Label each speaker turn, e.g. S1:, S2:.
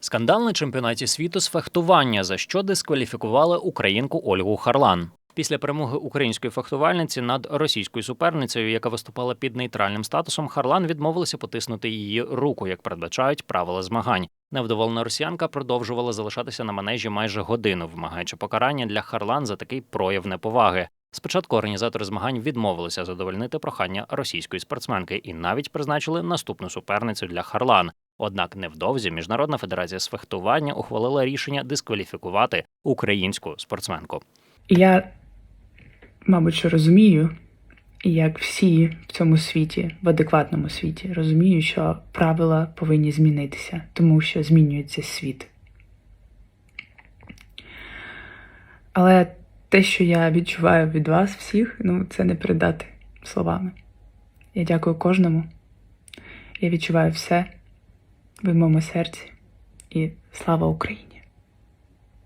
S1: Скандал на чемпіонаті світу з фехтування, за що дискваліфікували українку Ольгу Харлан. Після перемоги української фехтувальниці над російською суперницею, яка виступала під нейтральним статусом, Харлан відмовилася потиснути її руку, як передбачають правила змагань. Невдоволена росіянка продовжувала залишатися на манежі майже годину, вимагаючи покарання для Харлан за такий прояв неповаги. Спочатку організатори змагань відмовилися задовольнити прохання російської спортсменки і навіть призначили наступну суперницю для Харлан. Однак невдовзі Міжнародна федерація з фехтування ухвалила рішення дискваліфікувати українську спортсменку.
S2: Я, мабуть, що розумію, як всі в цьому світі, в адекватному світі, розумію, що правила повинні змінитися, тому що змінюється світ. Але те, що я відчуваю від вас всіх, ну це не передати словами. Я дякую кожному. Я відчуваю все в моєму серці. І слава Україні!